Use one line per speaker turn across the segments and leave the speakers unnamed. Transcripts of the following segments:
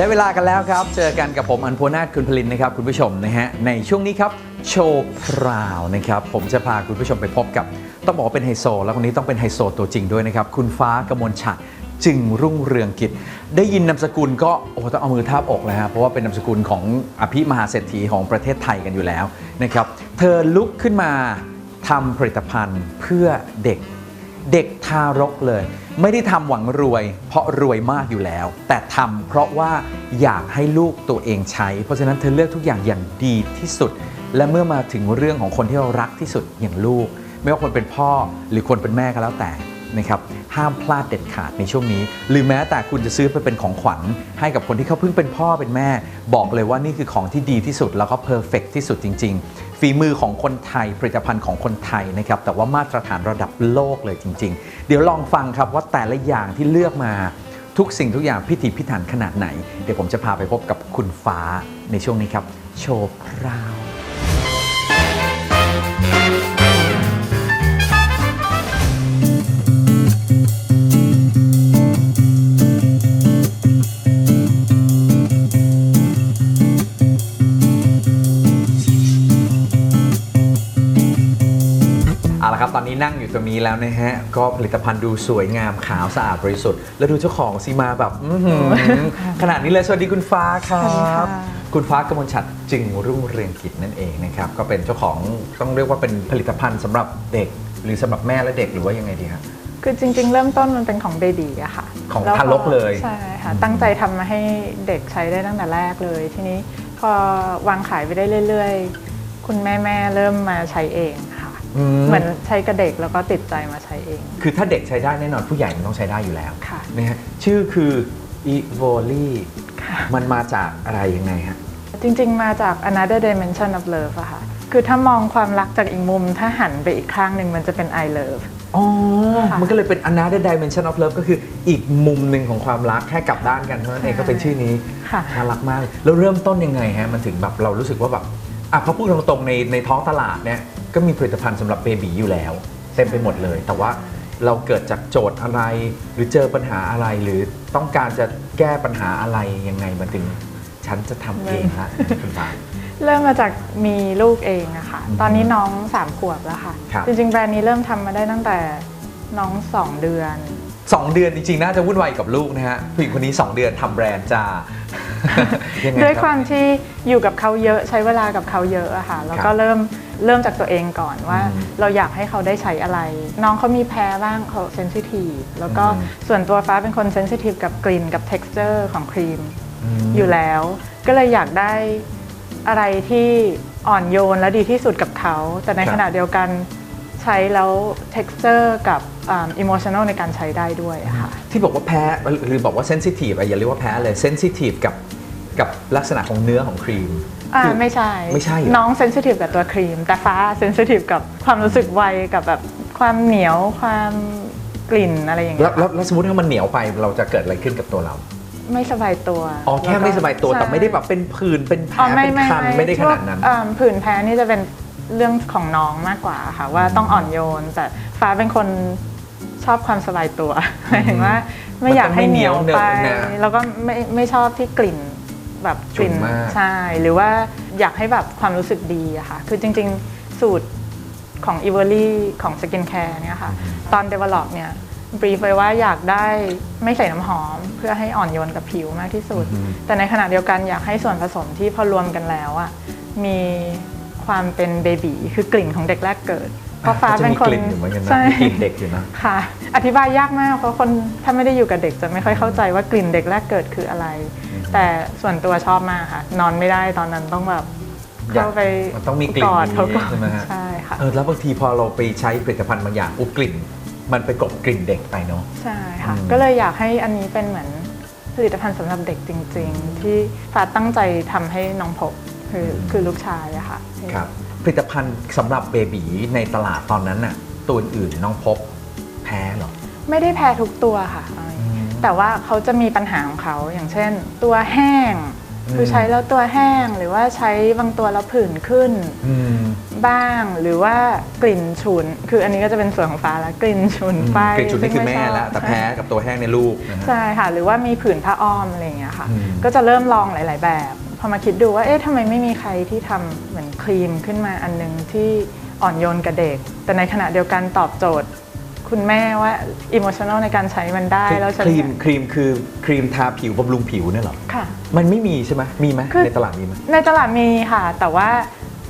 ได้เวลากันแล้วครับ เจอกันกับผมอันโพนาคุณพลินนะครับคุณผู้ชมนะฮะในช่วงนี้ครับโชว์พราวนะครับผมจะพาคุณผู้ชมไปพบกับ ต้องบอกว่าเป็นไฮโซ แล้วคนนี้ต้องเป็นไฮโซตัวจริงด้วยนะครับคุณฟ้ากมลฉัดจึงรุ่งเรืองกิจ ได้ยินนามสกุลก็โอ้ต้องเอามือทาบอกเลยฮะเพราะว่าเป็นนามสกุลของอภิมหาเศรษฐีของประเทศไทยกันอยู่แล้วนะครับเธอลุกขึ้นมาทำผลิตภัณฑ์เพื่อเด็ก เด็กทารกเลย ไม่ได้ทำหวังรวย เพราะรวยมากอยู่แล้ว แต่ทำเพราะว่าอยากให้ลูกตัวเองใช้ เพราะฉะนั้นเธอเลือกทุกอย่างอย่างดีที่สุด และเมื่อมาถึงเรื่องของคนที่เรารักที่สุดอย่างลูก ไม่ว่าคนเป็นพ่อหรือคนเป็นแม่ก็แล้วแต่ นะครับห้ามพลาดเด็ดขาดในช่วงนี้ หรือแม้แต่คุณจะซื้อไปเป็นของขวัญ ให้กับคนที่เขาเพิ่งเป็นพ่อเป็นแม่ บอกเลยว่านี่คือของที่ดีที่สุดแล้วก็เพอร์เฟกที่สุดจริง ๆ ฝีมือของคนไทยผลิตภัณฑ์ของคนไทยนะครับแต่ว่ามาตรฐานระดับโลกเลยจริง ๆ เดี๋ยวลองฟังครับว่าแต่ละอย่างที่เลือกมาทุกสิ่งทุกอย่างพิถีพิถันขนาดไหน เดี๋ยวผมจะพาไปพบกับคุณฟ้าในช่วงนี้ครับ โชว์พราว อนนี้นั่งอยู่ตรงนี้แล้วนะฮะ ก็ผลิตภัณฑ์ดูสวยงามขาวสะอาดบริสุทธิ์ แล้วดูเจ้าของซีมาแบบอื้อหือขนาดนี้เลย สวัสดีคุณฟ้าครั
สวัสดีค่ะ
บคุณฟ้ากมลชัดจึงรุ่งเรืองกิจนั่นเองนะครับ ก็เป็นเจ้าของต้องเรียกว่าเป็นผลิตภัณฑ์สำหรับเด็ก หรือสำหรับแม่และเด็กหรือว่ายังไงดีครับ
คือจริง ๆ เริ่มต้นมันเป็นของเบบีอะค่ะ
ของ
แว
ทารกเลย
ใช่ค่ะตั้งใจทำมาให้เด็กใช้ได้ตั้งแต่แรกเลย ทีนี้พอวางขายไปได้เรื่อย ๆ คุณแม่แม่ๆเริ่มมาใช้เองค่ะ
อืม
เหมือนใช้กับเด็กแล้วก็ติดใจมาใช้เอง
คือถ้าเด็กใช้ได้แน่นอนผู้ใหญ่มันต้องใช้ได้อยู่แล้ว
ค่ะ
นะฮะชื่อคือ e v o l y
ค่ะ
มันมาจากอะไรยังไงฮะ
จริง ๆ มาจาก another dimension of love อะค่ะ คือถ้ามองความรักจากอีกมุม ถ้าหันไปอีกข้างหนึ่งมันจะเป็น I love
อ๋อ
ค่ะ
มันก็เลยเป็น another dimension of love ก็คืออีกมุมหนึ่งของความรักแค่กลับด้านกันเท่านั้นเอง
ใช่
ก็เป็นชื่อนี้
ค่ะ
น่ารักมาก แล้วเริ่มต้นยังไงฮะ มันถึงแบบเรารู้สึกว่าแบบอะพอพูดตรงๆในในท้องตลาดเนี่ย ก็มีผลิตภัณฑ์สำหรับเบบีอยู่แล้ว เต็มไปหมดเลย แต่ว่าเราเกิดจากโจทย์อะไร หรือเจอปัญหาอะไรหรือต้องการจะแก้ปัญหาอะไรยังไงมันถึง ฉันจะทำเองละคุณฟ้า
เริ่มมาจากมีลูกเองอะค่ะ
อืม
ตอนนี้น้องสามขวบแล้วค่ะ
ครับ
จริงๆ แบรนด์นี้เริ่มทำมาได้ตั้งแต่น้องสองเดือน
สองเดือนจริงๆ น่าจะวุ่นวายกับลูกนะฮะผู้หญิงคนนี้ 2 เดือนทำแบรนด์จ้า ยังไง
ด้วย
รับ
ความที่อยู่กับเขาเยอะใช้เวลากับเขาเยอะอะค่ะ แล้วก็
ครับ
เริ่ม เริ่มจากตัวเองก่อนว่า
อืม
เราอยากให้เขาได้ใช้อะไร น้องเขามีแพ้บ้างเขาเซนซิทีฟแล้วก็
อืม
ส่วนตัวฟ้าเป็นคนเซนซิทีฟกับกลิ่นกับ t e x t อร์ของครีม
ม
อยู่แล้ว ก็เลยอยากได้อะไรที่อ่อนโยนและดีที่สุดกับเขา แต่ใน
ครับ
ขณะเดียวกันใช้แล้ว texture กับอ่า emotional ในการใช้ได้ด้วยอะค่ะ
ที่บอกว่าแพ้หรือบอกว่าเซนซิทีฟอะอย่าเรียกว่าแพ้เลยเซนซิทีฟกับกับลักษณะของเนื้อของครีม
อ่า
คือ
ไม่ใช่
ไม่ใช่เหรอ
น้องเซนซิทีฟกับตัวครีม แต่ฟ้าเซนซิทีฟกับความรู้สึกไวกับแบบความเหนียวความกลิ่นอะไรอย่าง
แล้
เงี้
วยแล้วแล้วสมมติถ้ามันเหนียวไปเราจะเกิดอะไรขึ้นกับตัวเรา
ไม่สบายตัว
อ๋อแค่
ล้วก็
ไม่สบายตัวแต่
ใช่
ไม่ได้แบบเป็นผื่นเป็นแผล
อ๋อไม่
เป็น
ไม่
คันไม่ได้ขนาดนั้น
พวกอ่าผื่นแพ้นี่จะเป็นเรื่องของน้องมากกว่าค่ะว่าต้องอ่อนโยนแต่ฟ้าเป็นคนชอบความสบายตัวหมายถึงว่าไม่อยากให้เหนียวไป
มันจะไม่เหนียวเหนอะนะ
แล้วก็ไม่ไม่ชอบที่กลิ่น แบบกลิ่น
ฉุนมาก
ใช่หรือว่าอยากให้แบบความรู้สึกดีอะค่ะคือจริงๆสูตรของ e v o l y ของ Skin Care เนี่ยค่ะตอน develop เนี่ยบรีฟไว้ว่าอยากได้ไม่ใส่น้ำหอม เพื่อให้อ่อนโยนกับผิวมากที่สุด
อืม
แต่ในขณะเดียวกันอยากให้ส่วนผสมที่พอรวมกันแล้วอะมีความเป็นเบบีคือกลิ่นของเด็กแรกเกิด เพราะฟ้าเป็นคน
ก็จะมีกลิ่นอยู่เหมือนกันนะ
ใช่
มีกลิ่นเด็กอยู่นะ
ค่ะ อธิบายยากมากเพราะคนถ้าไม่ได้อยู่กับเด็กจะไม่ค่อยเข้าใจว่ากลิ่นเด็กแรกเกิดคืออะไร แต่ส่วนตัวชอบมากค่ะ นอนไม่ได้ตอนนั้นต้องแบบ
อยาก
เข้าไป
มันต้องมีกลิ่น
กอดเขาก่อน
ใช่ไหมฮะ
ใช่ค่ะ
เออแล้วบางทีพอเราไปใช้ผลิตภัณฑ์บางอย่างอุบกลิ่น มันไปกลบกลิ่นเด็กไปเนาะ
ใช่ค่ะ
อืม
ก็เลยอยากให้อันนี้เป็นเหมือนผลิตภัณฑ์สำหรับเด็กจริง ๆ ที่ฟ้าตั้งใจทำให้น้องพบคือคือลูกชายอะค่ะ
ครับผ ลิตภัณฑ์สำหรับเบบีในตลาดตอนนั้นน่ะตัวอื่นๆน้องพบแพ้เหรอ
ไม่ได้แพ้ทุกตัวค่ะเอาอย่างนี้แต่ว่าเขาจะมีปัญหาของเขาอย่างเช่น ตัวแห้ง
อืม
คือใช้แล้วตัวแห้งหรือว่าใช้บางตัวแล้วผื่นขึ้น
อืม
บ้างหรือว่ากลิ่นฉุน คืออันนี้ก็จะเป็นส่วนของฟ้าแล้วกลิ่นฉุนไป
กลิ่นฉุนนี่คือ
ซึ่ง
แม่
ไชบ
แล้ว แต่แพ้กับตัวแห้งในลูกนะฮะ
ใช่ค่ะ หรือว่ามีผื่นผ้าอ้อมอะไรอย่างเงี้ยค่ะ
อืม
ก็จะเริ่มลองหลาย ๆ แบบ พอมาคิดดูว่าเอ๊ะทำไมไม่มีใครที่ทำเหมือนครีมขึ้นมาอันนึงที่อ่อนโยนกับเด็ก แต่ในขณะเดียวกันตอบโจทย์ คุณแม่ว่าอิโมชัน a ลในการใช้มันได้
คือ
แล้วฉัน
ครีมครีมคือครีมทาผิวบำรุงผิวเนี่ยเหรอ
ค่ะ
มันไม่มีใช่ไหมมีไหม
คือ
ในตลาดมีไหม
ในตลาดมีค่ะ แต่ว่า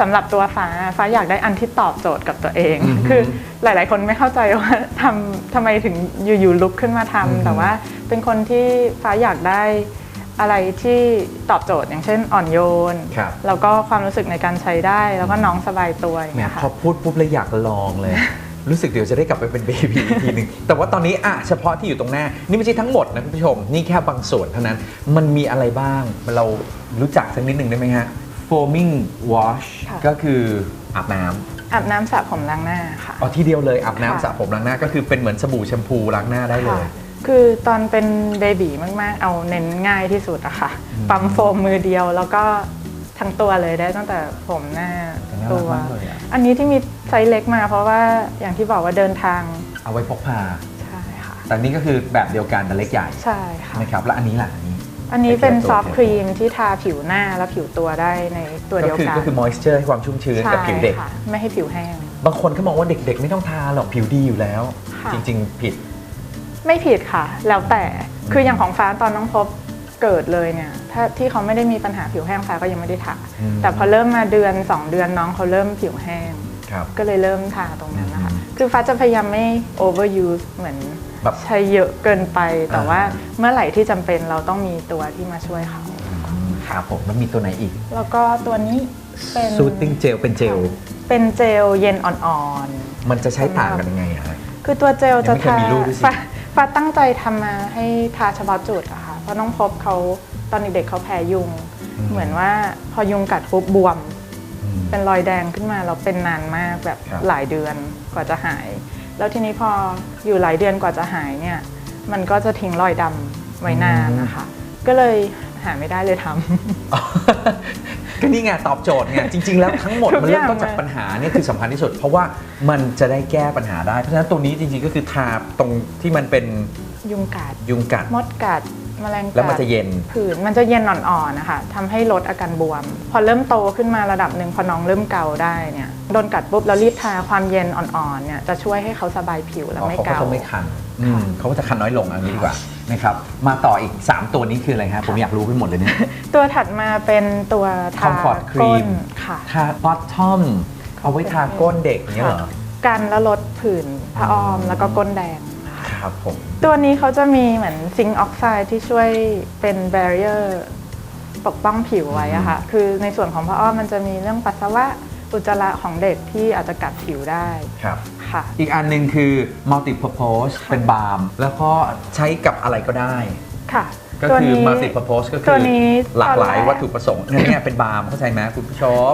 สำหรับตัวฟ้าฟ้าอยากได้อันที่ตอบโจทย์กับตัวเอง
อือฮึ
คือหลาย ๆ คนไม่เข้าใจว่าทำทำไมถึงอยู่ๆลุกขึ้นมาทำ
อือฮึ
แต่ว่าเป็นคนที่ฟ้าอยากได้ อะไรที่ตอบโจทย์อย่างเช่นอ่อนโยน
ครับ
แล้วก็ความรู้สึกในการใช้ได้ แล้วก็น้องสบายตัวอย่าง
แหม
เงี้ยค่ะ
พอพูดปุ๊บเลยอยากลองเลย รู้สึกเดี๋ยวจะได้กลับไปเป็นเบบีอีกทีหนึ่งแต่ว่าตอนนี้อะเฉพาะที่อยู่ตรงหน้า นี่ไม่ใช่ทั้งหมดนะคุณผู้ชม นี่แค่บางส่วนเท่านั้น มันมีอะไรบ้าง เรารู้จักสักนิดหนึ่งได้ไหมฮะ foaming wash
ค่ะ
ก็คืออาบน้ำ
อาบน้ำสระผมล้างหน้าค่ะ
เอาทีเดียวเลยอาบน้ำ
ค่ะ
สระผมล้างหน้าก็คือเป็นเหมือนสบู่แชมพูล้างหน้าได้เลย
ค่ะ คือตอนเป็นเบบีมากๆ เอาเน้นง่ายที่สุดอะค่ะ
อืม
ปั๊มโฟมมือเดียวแล้วก็ทั้งตัวเลยได้ตั้งแต่ผมหน้า
น่ารัก
ตัว
มากเลยอะ
อันนี้ที่มีไซส์เล็กมาเพราะว่าอย่างที่บอกว่าเดินทาง
เอาไว้พกพา
ใช่ค่ะ
แต่นี่ก็คือแบบเดียวกันแต่เล็กใหญ่
ใช่ค่ะ
นะครับแล้วอันนี้ล่ะอันนี้
อันนี้เป็น
เป็นตัว
ซอฟต์ครีมที่ทาผิวหน้าและผิวตัวได้ในตัว
ก็
เดียว
คือ
กัน
ก็คือ moisture ให้ความชุ่มชื้น
ใช่
กับผิวเด็ก
ค่ะไม่ให้ผิวแห้ง
บางคนเขามองว่าเด็กๆ ไม่ต้องทาหรอกผิวดีอยู่แล้ว
ค่ะ
จริงๆ ผิด
ไม่ผิดค่ะ แล้วแต่คืออย่างของฟ้าตอนน้องพบเกิดเลยเนี่ยถ้าที่เขาไม่ได้มีปัญหาผิวแห้งฟ้าก็ยังไม่ได้ทา
อืม
แต่พอเริ่มมาเดือน 2 เดือนน้องเขาเริ่มผิวแห้ง
ครับ
ก็เลยเริ่มทาตรงนั้นนะคะ
อืม
คือฟ้าจะพยายามไม่ overuse เหมือน
แบบ
ใช้เยอะเกินไป แต่
อ่า
ว่าเมื่อไหร่ที่จำเป็นเราต้องมีตัวที่มาช่วยเขา
ครับผมแล้วมีตัวไหนอีก
แล้วก็ตัวนี้เป็น
soothing gel เป็นเจล
เป็นเจลเย็นอ่อน
มันจะใช้ต่างกันยังไงอะฮะ
ๆ คือตัวเจลจะ
ยังไม่เคย
ทา
มีลูกด้วยสิ
ฟ้า ฟ้าตั้งใจทำมาให้ทาเฉพาะจุดอะค่ะ เพราะน้องพบเขาตอนเด็กๆเขาแพ้ยุง เหมือนว่าพอยุงกัดปุ๊บบวม
อืม
เป็นรอยแดงขึ้นมาเราเป็นนานมากแบบ
ครับ
หลายเดือนกว่าจะหาย แล้วทีนี้พออยู่หลายเดือนกว่าจะหายเนี่ย มันก็จะทิ้งรอยดำไว้นานนะคะ ก็เลยหาไม่ได้เลยทำ
ก็นี่ไงตอบโจทย์ไงจริง ๆ แล้วทั้งหมด
ทุก
มันเริ่ม
อย่าง
ต้นจาก
เลย
ปัญหาเนี่ยคือสำคัญที่สุด เพราะว่ามันจะได้แก้ปัญหาได้ เพราะฉะนั้นตัวนี้จริงๆก็คือทาตรงที่มันเป็น
ยุงกัด
ยุงกัด
มดกัดแมลงกัด
แล้วมันจะเย็น
ผื่นมันจะเย็นอ่อนๆนะคะทำให้ลดอาการบวม พอเริ่มโตขึ้นมาระดับหนึ่งพอน้องเริ่มเกาได้เนี่ยโดนกัดปุ๊บแล้วรีบทาความเย็นอ่อนๆเนี่ยจะช่วยให้เขาสบายผิวและ
อ๋อ
ไม่
เขาก็
เกา
จะไม่คันอืมเขาก็จะคันน้อยลงอันนี้ดีกว่า นะครับมาต่ออีก 3 ตัวนี้คืออะไรฮะผมอยากรู้ไปหมดเลยเนี่ย
ตัวถัดมาเป็นตัวทา
Comfort
ก้น
Cream
ค่ะ
ทาบอททอมเอาไว้ทาก้นเด็กเนี่ยเหรอ
กันแล้วลดผื่นผ้าอ้อมแล้วก็ก้นแดง
ครับผม
ตัวนี้เขาจะมีเหมือนซิงค์ออกไซด์ที่ช่วยเป็นแบเรียร์ปกป้องผิวไว้อะค่ะ คือในส่วนของผ้าอ้อมมันจะมีเรื่องปัสสาวะ อุจจาระของเด็กที่อาจจะกัดผิวได้
ครับ
ค่ะ
อีกอันหนึ่งคือ multi purpose เป็นบาล์มแล้วก็ใช้กับอะไรก็ได้
ค่ะ
ก็
ตัว
คือ
นี้
multi purpose ก็คื
ตัว
อ
นี้
หลากหลาย
ตอนแรก
วัตถุประสงค์เนี่ยเนี่ยเป็นบาล์มเข้าใจไหมคุณผู้ชม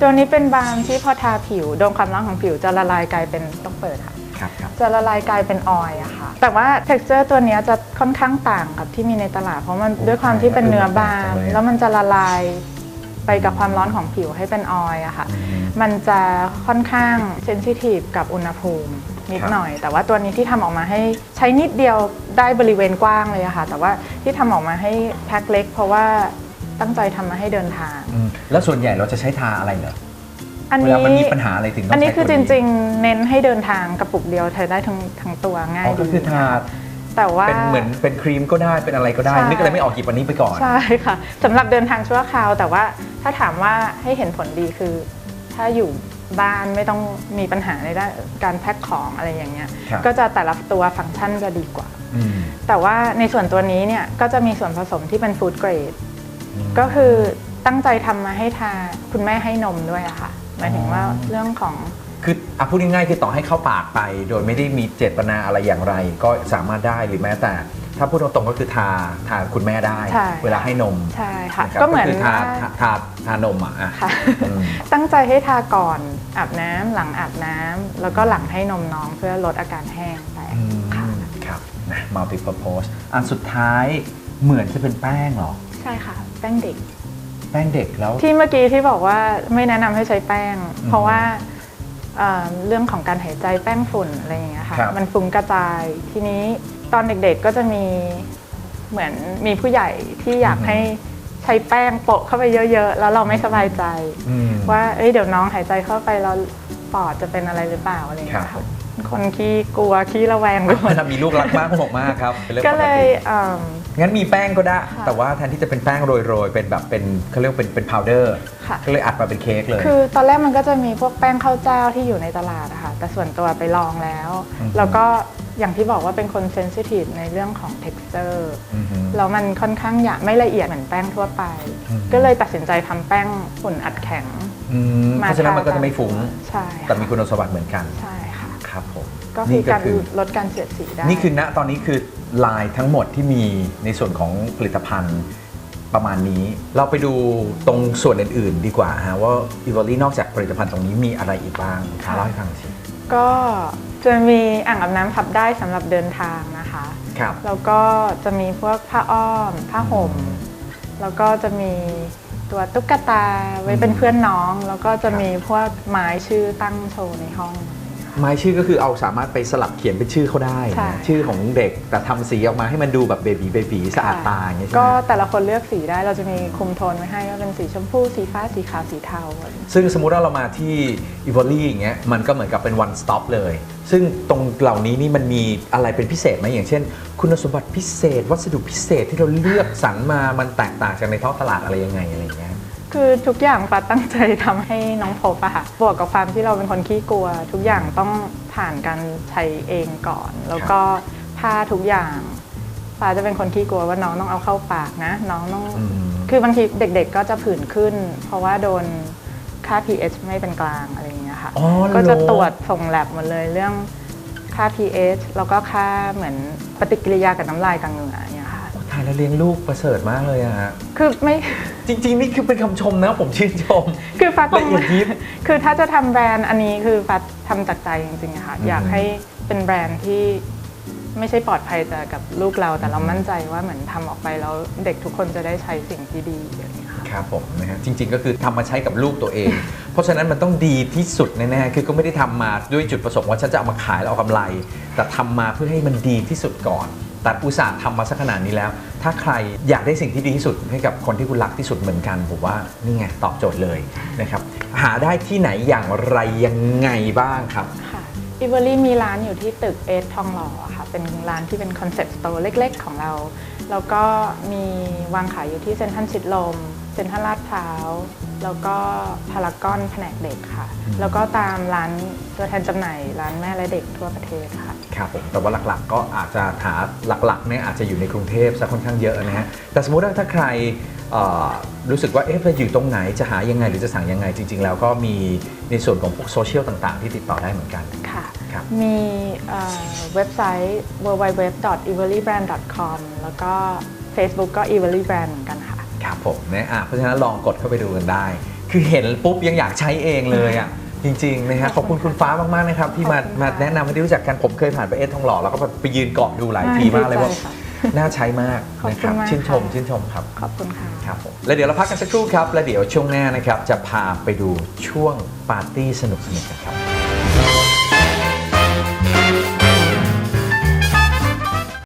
ตัวนี้เป็นบาล์มที่พอทาผิวโดนความร้อนของผิวจะละลายกลายเป็นต้องเปิดค่ะ
ครับครับ
จะละลายกลายเป็นออยล์อะค่ะ แต่ว่า t e x t อร์ตัวเนี้ยจะค่อนข้างต่างกับที่มีในตลาด เพราะมัน
โอ้
ด้วยความที่เป็นเนื้อบาง
แปลกจังเลยอะ
แล้วมันจะละลาย ไปกับความร้อนของผิวให้เป็นออยล์อะค่ะ
อืม
มันจะค่อนข้างเซนซิทีฟกับอุณหภูมินิด
ครับ
หน่อย แต่ว่าตัวนี้ที่ทำออกมาให้ใช้นิดเดียวได้บริเวณกว้างเลยอะค่ะ แต่ว่าที่ทำออกมาให้แพ็คเล็ก เพราะว่าตั้งใจทำมาให้เดินทาง
อืมแล้วส่วนใหญ่เราจะใช้ทาอะไรเหรอ
อัน
เว
นี้
ลามันมีปัญหาอะไรถึงต้อง
อันนี้
ใช้
คือ
ตัว
จริง ๆ เน้นให้เดินทางกระปุกเดียวเธอได้ทั้งทั้งตัวง่าย
อ๋อก็
ดี
คือทา
แต่ว่า
เป็นเหมือนเป็นครีมก็ได้เป็นอะไรก็ได้
ใช่
นึกอะไรไม่ออกหยิบอันนี้ไปก่อน
ใช่ค่ะสำหรับเดินทางชั่วคราว แต่ว่าถ้าถามว่าให้เห็นผลดีคือ ถ้าอยู่บ้านไม่ต้องมีปัญหาในด้านการแพ็คของอะไรอย่างเงี้ย
ครับ
ก็จะแต่ละตัวฟังก์ชันจะดีกว่า
อืม
แต่ว่าในส่วนตัวนี้เนี่ยก็จะมีส่วนผสมที่เป็นฟู้ดเกรด
อืม
ก็คือตั้งใจทำมาให้ทาคุณแม่ให้นมด้วยอะค่ะ หมายถึงว่า
อ๋อ
เรื่องของ
คืออะพูดง่ายๆคือต่อให้เข้าปากไป โดยไม่ได้มีเจตนาอะไรอย่างไร ก็สามารถได้หรือแม้แต่ ถ้าพูดตรงๆก็คือทาทาคุณแม่ได้
ใช่
เวลาให้นม
ใช่ค่ะ
นะครับ
ก็เหมือน
คือทา
ว่า
ทาทาทานมอะอะ
ค่ะ
อืม
ตั้งใจให้ทาก่อนอาบน้ำหลังอาบน้ำแล้วก็หลังให้นมน้องเพื่อลดอาการแห้งแตก
อืม
ค่ะ
ครับนะ multi purpose อันสุดท้ายเหมือนจะเป็นแป้งเหรอ
ใช่ค่ะ แป้งเด็ก
แป้งเด็กแล้ว
ที่เมื่อกี้ที่บอกว่าไม่แนะนำให้ใช้แป้ง
อืม
เพราะว่า เอ่อเรื่องของการหายใจแป้งฝุ่นอะไรอย่างเงี้ยค่ะ
ครับ
มันฟุ้งกระจายทีนี้ตอนเด็กๆก็จะมีเหมือนมีผู้ใหญ่ที่อยากให้ใช้แป้งโปะเข้าไปเยอะ ๆ แล้วเราไม่สบายใจ
อืม
ว่าเอ้ยเดี๋ยวน้องหายใจเข้าไปแล้วปอดจะเป็นอะไรหรือเปล่าอะไรอย่างเงี้ย
ครั
ค่ะ
บ
คนขี้กลัวขี้ระแวงไปหมด
ถ้ามีลูกรักมากห่วงมากครับ เป็นเรื่อง
ก็
ปก
เลย
ติ
เอิ่ม
งั้นมีแป้งก็ได้
ค่ะ
แต่ว่าแทนที่จะเป็นแป้งโรยๆ เป็นแบบเป็นเขาเรียกว่าเป็นเป็นพาวเดอร์
ค่ะ
ก็เลยอัดมาเป็นเค้กเลย
คือตอนแรกมันก็จะมีพวกแป้งข้าวเจ้าที่อยู่ในตลาดอะค่ะ แต่ส่วนตัวไปลองแล้ว
อือฮึ
แล้วก็อย่างที่บอกว่าเป็นคนเซนซิทีฟในเรื่องของ texture
อือฮึ
แล้วมันค่อนข้างหยาบไม่ละเอียดเหมือนแป้งทั่วไป
อืม
ก็เลยตัดสินใจทำแป้งฝุ่นอัดแข็ง
อืมเพราะฉะนั้นมันก็จะไม่ฟุ้ง
ใช่
แต่
ค่ะ
มีคุณสมบัติเหมือนกัน
ใช่ค่ะ
ครับผม
ก็คือ
นี่
การลดการเสียดสีได้
นี่คือณตอนนี้คือลายทั้งหมดที่มีในส่วนของผลิตภัณฑ์ประมาณนี้ เราไปดูตรงส่วนอื่น ๆ ดีกว่าฮะว่าอีวอลี่นอกจากผลิตภัณฑ์ตรงนี้มีอะไรอีกบ้างคะเล่าให้ฟังสิ
ก็จะมีอ่างอาบน้ำพับได้สำหรับเดินทางนะคะ
ครับ
แล้วก็จะมีพวกผ้าอ้อม ผ้าห่ม แล้วก็จะมีตัวตุ๊กตาไว้เป็นเพื่อนน้อง แล้วก็จะมีพวกไม้ชื่อตั้งโชว์ในห้อง
ไม้ชื่อก็คือเอาสามารถไปสลับเขียนเป็นชื่อเขาได้
ใช่
นะชื่อของเด็กแต่ทำสีออกมาให้มันดูแบบเบบีเบบีสะอาดตาอย่างเงี้ยใช่
ก็
ไหม
แต่ละคนเลือกสีได้เราจะมีคุมโทนไว้ให้ว่าเป็นสีชมพูสีฟ้าสีขาวสีเทาอะไรอย่างเงี้ย
ซึ่งสมมุติว่าเรามาที่อีวอลี่อย่างเงี้ยมันก็เหมือนกับเป็น one stop เลย ซึ่งตรงเหล่านี้นี่มันมีอะไรเป็นพิเศษไหมอย่างเช่น คุณสมบัติพิเศษ วัสดุพิเศษที่เราเลือกสรรมามันแตกต่างจากในท้องตลาดอะไรยังไงอะไรอย่างเงี้ย
คือทุกอย่างปาตั้งใจทำให้น้องพบอะค่ะ บวกกับความที่เราเป็นคนขี้กลัว ทุกอย่างต้องผ่านการใช้เองก่อน แล้วก็ผ้าทุกอย่างปาจะเป็นคนขี้กลัวว่าน้องต้องเอาเข้าปากนะ น้องต้อง
อืม
คือบางทีเด็กๆก็จะผื่นขึ้น เพราะว่าโดนค่า pH ไม่เป็นกลางอะไรอย่างเงี้ยค่ะ
อ๋อเหรอ
ก็จะตรวจส่งแลบหมดเลยเรื่องค่า pH แล้วก็ค่าเหมือนปฏิกิริยากับน้ำลายกับเหงื่ออย่างเงี้ยค่ะ
โอ้ตายแล้วเลี้ยงลูกประเสริฐมากเลยอะฮะ
คือไม่
จริง ๆ นี่คือเป็นคำชมนะผมชื่นชม
คือฟ้าค
ละ
ง
เอียดยิบ
คือถ้าจะทำแบรนด์อันนี้คือฟ้าทำจากใจจริงๆอะค่ะ
อืม
อยากให้เป็นแบรนด์ที่ไม่ใช่ปลอดภัยแต่กับลูกเราแต่เรามั่นใจว่าเหมือนทำออกไปแล้วเด็กทุกคนจะได้ใช้สิ่งที่ดีอย่างเงี้ยค่ะ
ครับผมนะฮะจริง ๆ ก็คือทำมาใช้กับลูกตัวเอง เพราะฉะนั้นมันต้องดีที่สุดแน่ๆคือก็ไม่ได้ทำมาด้วยจุดประสงค์ว่าฉันจะเอามาขายแล้วเอากำไร แต่ทำมาเพื่อให้มันดีที่สุดก่อน แต่อุตส่าห์ทำมาสักขนาดนี้แล้ว ถ้าใครอยากได้สิ่งที่ดีที่สุดให้กับคนที่คุณรักที่สุดเหมือนกันผมว่านี่ไงตอบโจทย์เลยนะครับหาได้ที่ไหนอย่างไรยังไงบ้างครับ
ค่ะอีเวอรี่มีร้านอยู่ที่ตึกเอสทองหล่อค่ะ เป็นร้านที่เป็นคอนเซ็ปต์สโตร์เล็ก ๆ ของเรา แล้วก็มีวางขายอยู่ที่เซ็นทรัลชิดลม เซ็นทรัลลาดพร้าว แล้วก็พารากอนแผนกเด็กค่ะ
อืม
แล้วก็ตามร้านตัวแทนจำหน่ายร้านแม่และเด็กทั่วประเทศค่ะ
ครับผมแต่ว่าหลักๆ ก็อาจจะหาหลักๆเนี่ยอาจจะอยู่ในกรุงเทพซะค่อนข้างเยอะนะฮะแต่สมมุติว่าถ้าใครเอ่อรู้สึกว่าเอ๊ะจะอยู่ตรงไหนจะหายังไงหรือจะสั่งยังไงจริง ๆ แล้วก็มีในส่วนของพวกโซเชียลต่างๆ ที่ติดต่อได้เหมือนกัน
ค่ะ
ครับ
มีเอ่อเว็บไซต์ www.everlybrand.com แล้วก็ Facebook ก็ everlybrand เหมือนกัน ค่ะ
ครับผมนะอะเพราะฉะนั้นลองกดเข้าไปดูกันได้ คือเห็นปุ๊บยังอยากใช้เองเลยอะจริงๆนะฮะขอบคุณคุณฟ้ามากๆนะครับที่มา
ขอบคุณค่ะ
มาแนะนำให้ได้รู้จักกันผมเคยผ่านไปเอสทองหล่อแล้วก็ไปยืนเกาะดูหลายทีมากเลยว่า
ดีใจค่ะ
น่าใช้มาก
ขอบ
นะ
คุ
ค
ณ
รับ
มาก
ชื่นชม
ค่ะ
ชื่นชมครับ
ขอบคุณค่ะ
ครับผมแล้วเดี๋ยวเราพักกันสักครู่ครับ แล้วเดี๋ยวช่วงหน้านะครับจะพาไปดูช่วงปาร์ตี้สนุกๆกันครับ